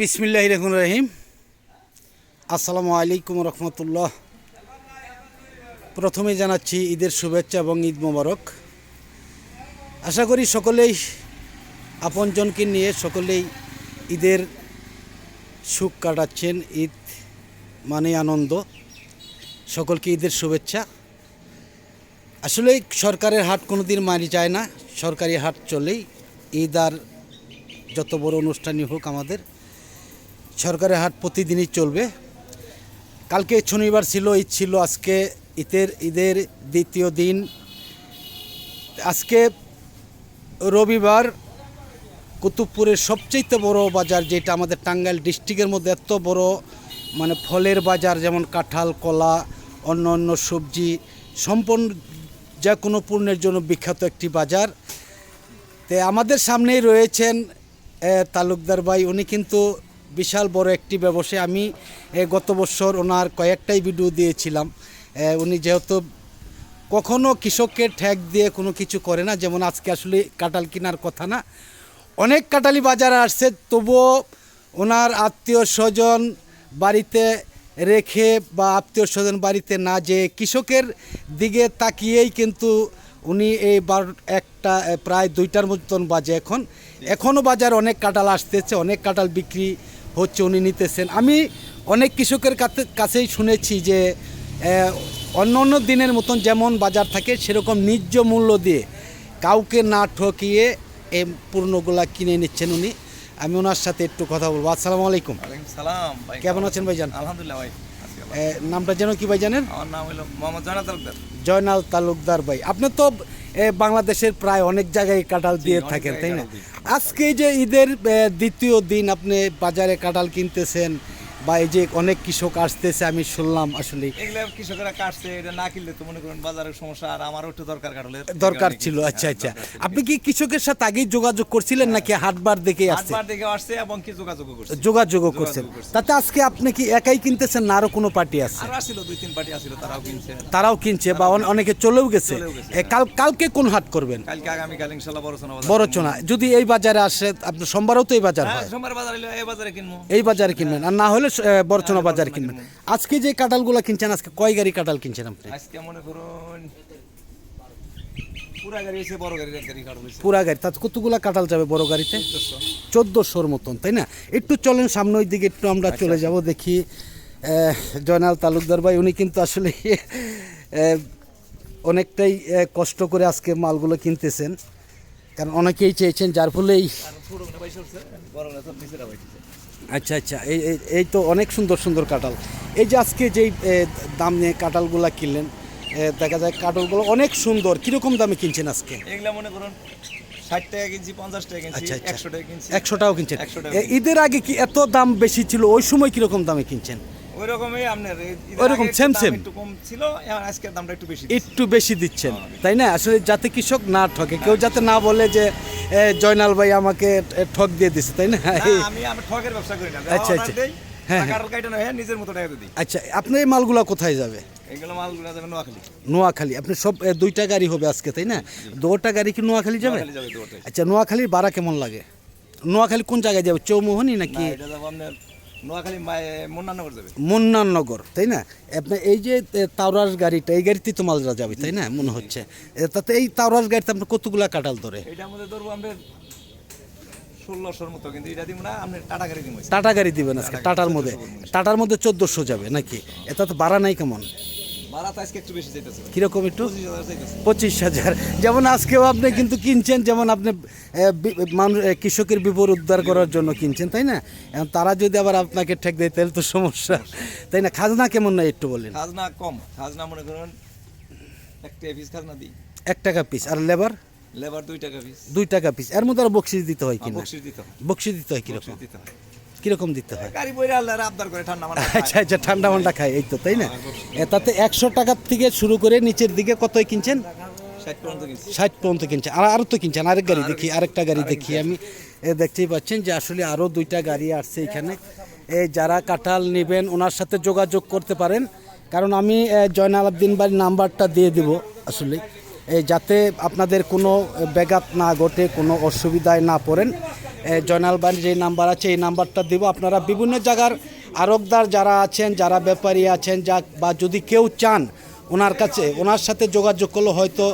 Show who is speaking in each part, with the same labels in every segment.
Speaker 1: বিসমিল্লাহ রহমান রহিম। আসসালামু আলাইকুম রহমতুল্লাহ। প্রথমে জানাচ্ছি ঈদের শুভেচ্ছা এবং ঈদ মোবারক। আশা করি সকলেই, আপনজনকে নিয়ে সকলেই ঈদের সুখ কাটাচ্ছেন, ঈদ মানে আনন্দ। সকলকে ঈদের শুভেচ্ছা। আসলে সরকারের হাট কোনো দিন মানি যায় না। সরকারি হাট চলেই ঈদ আর যত বড় অনুষ্ঠানই হোক আমাদের সরকারের হাট প্রতিদিনই চলবে। কালকে শনিবার ছিল, ঈদ ছিল, আজকে ঈদের ঈদের দ্বিতীয় দিন। আজকে রবিবার কুতুবপুরের সবচেয়ে বড় বাজার যেটা আমাদের টাঙ্গাইল ডিস্ট্রিক্টের মধ্যে এত বড় মানে ফলের বাজার যেমন কাঁঠাল, কলা, অন্য অন্য সবজি, সম্পূর্ণ যা কোনো পণ্যের জন্য বিখ্যাত একটি বাজার। তে আমাদের সামনেই রয়েছেন তালুকদার ভাই। উনি কিন্তু বিশাল বড় একটি ব্যবসায়ী। আমি গত বছর ওনার কয়েকটাই ভিডিও দিয়েছিলাম। উনি যেহেতু কখনো কৃষককে ঠ্যাক দিয়ে কোনো কিছু করে না, যেমন আজকে আসলে কাঁঠাল কেনার কথা না, অনেক কাঁঠালি বাজারে আসছে, তবুও ওনার আত্মীয় স্বজন বাড়িতে রেখে বা আত্মীয় স্বজন বাড়িতে না যে কৃষকের দিকে তাকিয়েই কিন্তু উনি এই বার, একটা প্রায় দুইটার মতন বাজে এখন। এখনও বাজার অনেক কাঁঠাল আসতেছে, অনেক কাঁঠাল বিক্রি হচ্ছে উনি নিতেছেন। আমি অনেক কৃষকের কাছে- কাছেই শুনেছি যে অন্য অন্য দিনের মতন যেমন বাজার থাকে সেরকম ন্যায্য মূল্য দিয়ে কাউকে না ঠকিয়ে এই পূর্ণগুলা কিনে নিচ্ছেন উনি। আমি ওনার সাথে একটু কথা বলব। আসসালামু আলাইকুম।
Speaker 2: সালাম ভাই।
Speaker 1: কেমন আছেন ভাইজান?
Speaker 2: আলহামদুলিল্লাহ ভাই।
Speaker 1: নামটা যেন কি ভাই জানেন
Speaker 2: আমার নাম হলো মোহাম্মদ জয়নাল তালুকদার।
Speaker 1: জয়নাল তালুকদার ভাই। আপনি তো বাংলাদেশের প্রায় অনেক জায়গায় কাঁঠাল দিয়ে থাকেন তাই না? আজকে যে ঈদের দ্বিতীয় দিন আপনি বাজারে কাঁঠাল কিনতেছেন বা এই যে অনেক কৃষক আসতেছে আমি শুনলাম আসলে।
Speaker 2: এগুলো কৃষকেরা কাটছে এটা না কিনলে তো মনে করেন বাজারের সমস্যা আর আমারও একটু দরকার কাটলের।
Speaker 1: দরকার ছিল আচ্ছা আচ্ছা। আপনি কি কৃষকের সাথে আগেই যোগাযোগ করছিলেন নাকি হাটবার দেখে আসছে?
Speaker 2: আটবার দেখে আসছে এবং কি যোগাযোগ করছে।
Speaker 1: যোগাযোগও করছেন তাতে আজকে আপনি কি একাই কিনতেছেন না আরও কোনো পার্টি আছে?
Speaker 2: আর আসছিল দুই তিন পার্টি আসছিল তারাও কিনছে।
Speaker 1: তারাও কিনছে বা অনেকে চলেও গেছে। এ, কাল কালকে কোন হাট করবেন?
Speaker 2: কালকে আগামীকাল ইনশাল্লাহ বড় সোনা বাজার
Speaker 1: বড়চনা। যদি এই বাজারে আসে আপনি সোমবারও তো এই বাজার
Speaker 2: হ্যাঁ
Speaker 1: হয়?
Speaker 2: সোমবার বাজার এই বাজারে কিনবো।
Speaker 1: এই বাজারে কিনবেন। আর না হলে এ, বাজার কিনবেন। আজকে যে কাঁঠালগুলো কিনছেন আজকে কয় গাড়ি কাঁঠাল কিনছেন আপনি?
Speaker 2: আজকে মনে করুন পুরা গাড়ি
Speaker 1: তাতে কতগুলা কাঁঠাল যাবে বড় গাড়িতে? চোদ্দোশোর মতন তাই না? একটু চলেন সামনের দিকে একটু আমরা চলে যাব দেখি জয়নাল তালুকদার ভাই উনি কিন্তু আসলে অনেকটাই কষ্ট করে আজকে মালগুলো কিনতেছেন। কারণ অনেকেই চেয়েছেন যার ফলেই আচ্ছা আচ্ছা। এই এই- তো অনেক সুন্দর সুন্দর কাঁঠাল। এই যে আজকে যেই দাম নিয়ে কাঁঠালগুলা কিনলেন দেখা যায় কাঁঠালগুলো অনেক সুন্দর। কীরকম দামে কিনছেন আজকে?
Speaker 2: এগুলা মনে করুন ষাট টাকা কিনছি পঞ্চাশ টাকা কিনছি
Speaker 1: আচ্ছা, আচ্ছা।
Speaker 2: একশো টাকা কিনছি।
Speaker 1: একশো টাকাও কিনছেন।
Speaker 2: 100 টাকা
Speaker 1: ঈদের আগে কি এত দাম বেশি ছিল? ওই সময় কীরকম দামে কিনছেন?
Speaker 2: আপনার
Speaker 1: ওইরকম
Speaker 2: একটু
Speaker 1: same,
Speaker 2: দাম
Speaker 1: same।
Speaker 2: একটু কম ছিল এখন আজকের দামটা একটু বেশি
Speaker 1: একটু বেশি দিচ্ছেন তাই না? আসলে যাতে কৃষক না ঠকে কেউ যাতে না। বলে যে জয়নাল ভাই আমাকে ঠক দিয়ে দিছে তাই না?
Speaker 2: না, আমি আমি ঠকের ব্যবসা করি না।
Speaker 1: আচ্ছা, আচ্ছা। হ্যাঁ, হ্যাঁ।
Speaker 2: টাকার কাইটা নয় নিজের মতো টাকা দিই।
Speaker 1: আচ্ছা আপনার এই মালগুলা কোথায় যাবে?
Speaker 2: এগুলো মালগুলো যাবে নোয়াখালী।
Speaker 1: নোয়াখালী। আপনি সব দুইটা গাড়ি হবে আজকে তাই না? দুটা গাড়ি কি নোয়াখালী যাবে? আচ্ছা নোয়াখালীর ভাড়া কেমন লাগে? নোয়াখালী কোন জায়গায় যাবে? চৌমোহনী নাকি?
Speaker 2: নোয়াখালী মুন্নানগর যাবে।
Speaker 1: মুন্নানগর তাই না? আপনার এই যে তাওরাস গাড়িটা এই গাড়িতে তো মালরা যাবে তাই না? মনে হচ্ছে। তাতে এই তাওরাস গাড়িতে আপনার কতগুলা কাটাল ধরে?
Speaker 2: এটা আমাদের ধরবো আমরা ষোলোশোর মতো কিন্তু এটা দিব না আপনি টাটা গাড়ি দিব।
Speaker 1: টাটা গাড়ি দিবেন আজকে টাটার মধ্যে। টাটার মধ্যে চোদ্দোশো যাবে নাকি? এটা তো বাড়া নাই কেমন? কীরকম একটু?
Speaker 2: পঁচিশ হাজার
Speaker 1: যেমন আজকেও আপনি কিন্তু কিনছেন যেমন আপনি মানুষ কৃষকের বিপদ উদ্ধার করার জন্য কিনছেন তাই না? তারা যদি আবার আপনাকে ঠেক দেয় তাহলে তো সমস্যা। তাই না? খাজনা কেমন নাই একটু বলেন।
Speaker 2: খাজনা কম। খাজনা মনে করুন একটা পিস খাজনা দিই।
Speaker 1: এক টাকা পিস আর লেবার
Speaker 2: লেবার দুই টাকা পিস
Speaker 1: দুই টাকা পিস এর মধ্যে আর বকশিস দিতে হয় কিনা?
Speaker 2: বকশিস দিতে হয়।
Speaker 1: বকশিস দিতে হয় কীরকম?
Speaker 2: দিতে হয়।
Speaker 1: কীরকম দিতে হয়?
Speaker 2: গাড়ি বইরে আল্লাহ আবদার করে ঠান্ডা মাথা
Speaker 1: আচ্ছা আচ্ছা ঠান্ডা মান্ডা খায় এই তো তাই না? তাতে একশো টাকার থেকে শুরু করে নিচের দিকে কতই কিনছেন?
Speaker 2: ষাট পর্যন্ত কিনছি।
Speaker 1: ষাট পর্যন্ত কিনছেন। আর আরও তো কিনছেন আরেক গাড়ি দেখি আরেকটা গাড়ি দেখি। আমি দেখতেই পাচ্ছেন যে আসলে আরও দুইটা গাড়ি আসছে এখানে। এই যারা কাঁঠাল নেবেন ওনার সাথে যোগাযোগ করতে পারেন। কারণ আমি জয়নাল আবদিন বাড়ির নাম্বারটা দিয়ে দিব আসলে। এই যাতে আপনাদের কোনো ব্যাঘাত না ঘটে কোনো অসুবিধায় না পড়েন। জয়নাল বাড়ির যে নাম্বার আছে এই নাম্বারটা দিব। আপনারা বিভিন্ন জায়গার আরবদার যারা আছেন যারা ব্যাপারী আছেন যা বা যদি কেউ চান ওনার কাছে ওনার সাথে যোগাযোগ করলে হয়তো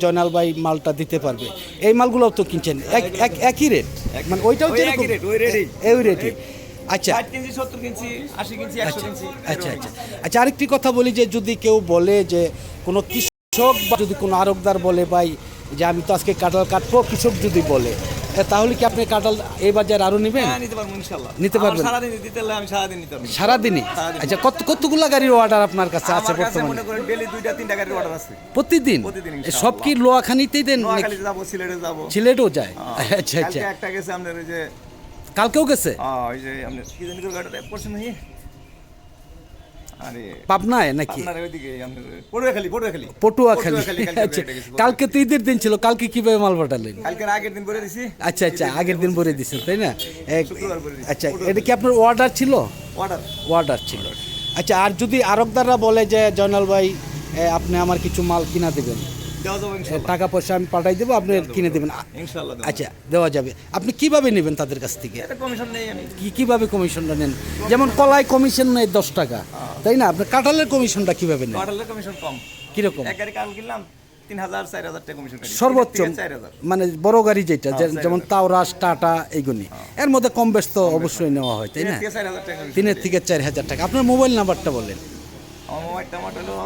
Speaker 1: জয়নাল ভাই মালটা দিতে পারবে। এই মালগুলোও তো কিনছেন। এক- এক- একই রেট মানে ওইটাও
Speaker 2: ওই
Speaker 1: যেরকম
Speaker 2: একই rate, ওই rate-এই।
Speaker 1: রেটে আচ্ছা। আচ্ছা আচ্ছা আচ্ছা। আচ্ছা আরেকটি কথা বলি যে যদি কেউ বলে যে কোনো কৃষক বা যদি কোনো আরবদার বলে ভাই যে আমি তো আজকে কাঁঠাল কাটবো কৃষক যদি বলে তাহলে কি আপনি কাঁঠাল এই বাজার আরও নেবেন?
Speaker 2: হ্যাঁ নিতে
Speaker 1: পারবেন? সারাদিনই আচ্ছা কত কতগুলা গাড়ির অর্ডার আপনার কাছে আছে বর্তমানে?
Speaker 2: মনে করেন ডেলি দুইটা তিনটা গাড়ির অর্ডার আছে।
Speaker 1: প্রতিদিন? সব কি লোয়াখানিতেই দেন নাকি?
Speaker 2: সিলেটে যাব।
Speaker 1: সিলেটও যায়?
Speaker 2: হ্যাঁ।
Speaker 1: আচ্ছা আচ্ছা।
Speaker 2: একটা গেছে আপনার ওই যে
Speaker 1: কালকেও গেছে?
Speaker 2: ওই যে
Speaker 1: পাবনায় নাকি?
Speaker 2: পটুয়াখালী কালকে
Speaker 1: আচ্ছা কালকে তো ঈদের দিন ছিল কালকে কীভাবে মাল পাঠালেন?
Speaker 2: আগের দিন করে
Speaker 1: আচ্ছা আচ্ছা আগের দিন ভরে দিচ্ছেন তাই না? এক-
Speaker 2: শুক্রবার ভরে দিছি।
Speaker 1: আচ্ছা এটা কি আপনার অর্ডার ছিল?
Speaker 2: অর্ডার
Speaker 1: ছিল। আচ্ছা আর যদি আরবদাররা বলে যে জয়নাল ভাই আপনি আমার কিছু মাল কিনা দেবেন। টাকা পয়সা আমি পাঠাই দেবো আপনি কিনে দেবেন। আচ্ছা দেওয়া যাবে। আপনি কীভাবে নেবেন তাদের কাছ থেকে? কি কীভাবে কমিশনটা নেন? যেমন কলাই কমিশন নেয় দশ টাকা। তাই না? আপনি কাঁঠালের কমিশনটা কীভাবে নেন?
Speaker 2: কাটালের কমিশন কম।
Speaker 1: কীরকম?
Speaker 2: এক গাড়ি কাল কিনলাম তিন হাজার চার হাজার টাকা কমিশন
Speaker 1: সর্বোচ্চ মানে বড় গাড়ি যেটা যেমন তাওরাস টাটা এইগুলি এর মধ্যে কম বেশ তো অবশ্যই নেওয়া হয় তাই না? তিনের থেকে চার হাজার টাকা। আপনার মোবাইল নাম্বারটা বলেন।
Speaker 2: আমার হলো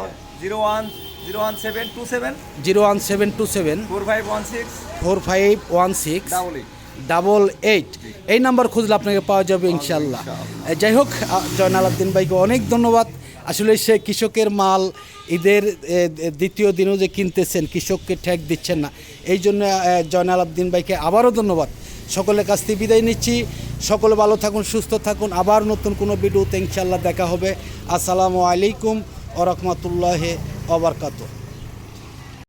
Speaker 2: zero one zero one seven two seven.
Speaker 1: Zero one seven two seven.
Speaker 2: Four five one six.
Speaker 1: Four five one six.
Speaker 2: Double eight.
Speaker 1: Double eight এই নাম্বার খুঁজলে আপনাকে পাওয়া যাবে ইনশাল্লাহ যাই হোক জয়নাল আবদিন ভাইকে অনেক ধন্যবাদ। আসলে সে কৃষকের মাল ঈদের দ্বিতীয় দিনও যে কিনতেছেন কৃষককে ঠেক দিচ্ছেন না। এই জন্য এ, জয়নাল আবদিন ভাইকে আবারও ধন্যবাদ। সকলের কাছ থেকে বিদায় নিচ্ছি। সকলে ভালো থাকুন সুস্থ থাকুন। আবার নতুন কোনো ভিডিওতে ইনশাল্লাহ দেখা হবে। আসসালামু আলাইকুম ও রহমতুল্লাহ ওবরকাত